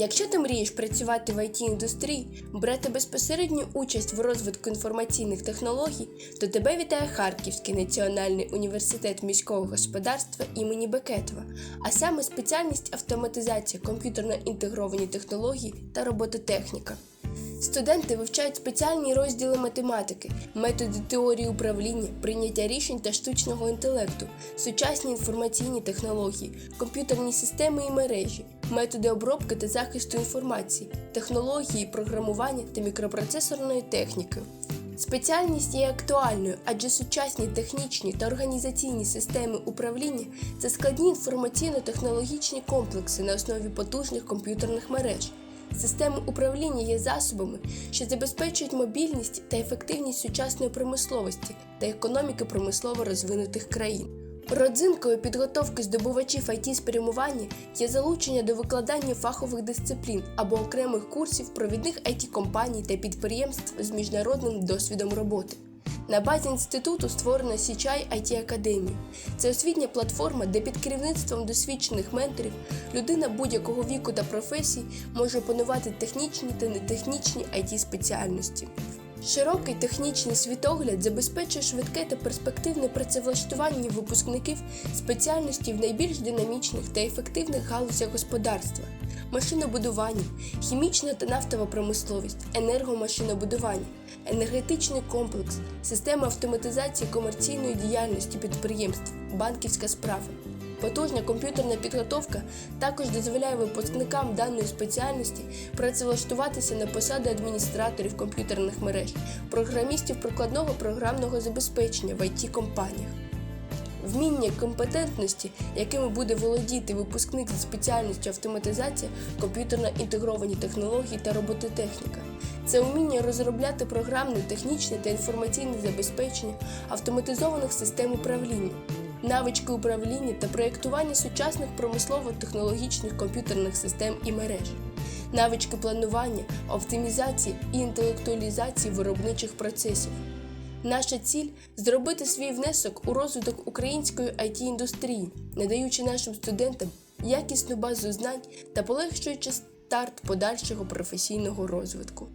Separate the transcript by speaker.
Speaker 1: Якщо ти мрієш працювати в it індустрії, брати безпосередню участь в розвитку інформаційних технологій, то тебе вітає Харківський національний університет міського господарства імені Бекетова, а саме спеціальність автоматизація комп'ютерно інтегровані технології та робототехніка. Студенти вивчають спеціальні розділи математики, методи теорії управління, прийняття рішень та штучного інтелекту, сучасні інформаційні технології, комп'ютерні системи і мережі, методи обробки та захисту інформації, технології програмування та мікропроцесорної техніки. Спеціальність є актуальною, адже сучасні технічні та організаційні системи управління це складні інформаційно-технологічні комплекси на основі потужних комп'ютерних мереж. Системи управління є засобами, що забезпечують мобільність та ефективність сучасної промисловості та економіки промислово розвинутих країн. Родзинкою підготовки здобувачів it спрямування є залучення до викладання фахових дисциплін або окремих курсів провідних it компаній та підприємств з міжнародним досвідом роботи. На базі інституту створена Січай it Академію. Це освітня платформа, де під керівництвом досвідчених менторів людина будь-якого віку та професій може опанувати технічні та нетехнічні it спеціальності. Широкий технічний світогляд забезпечує швидке та перспективне працевлаштування випускників спеціальності в найбільш динамічних та ефективних галузях господарства машинобудування, хімічна та нафтова промисловість, енергомашинобудування, енергетичний комплекс, система автоматизації комерційної діяльності підприємств, банківська справа. Потужна комп'ютерна підготовка також дозволяє випускникам даної спеціальності працевлаштуватися на посади адміністраторів комп'ютерних мереж, програмістів прикладного програмного забезпечення в it компаніях Вміння компетентності, якими буде володіти випускник за спеціальністю автоматизація, комп'ютерно інтегровані технології та робототехніка. Це вміння розробляти програмне, технічне та інформаційне забезпечення автоматизованих систем управління, навички управління та проєктування сучасних промислово-технологічних комп'ютерних систем і мереж, навички планування, оптимізації і інтелектуалізації виробничих процесів. Наша ціль зробити свій внесок у розвиток української it індустрії, надаючи нашим студентам якісну базу знань та полегшуючи старт подальшого професійного розвитку.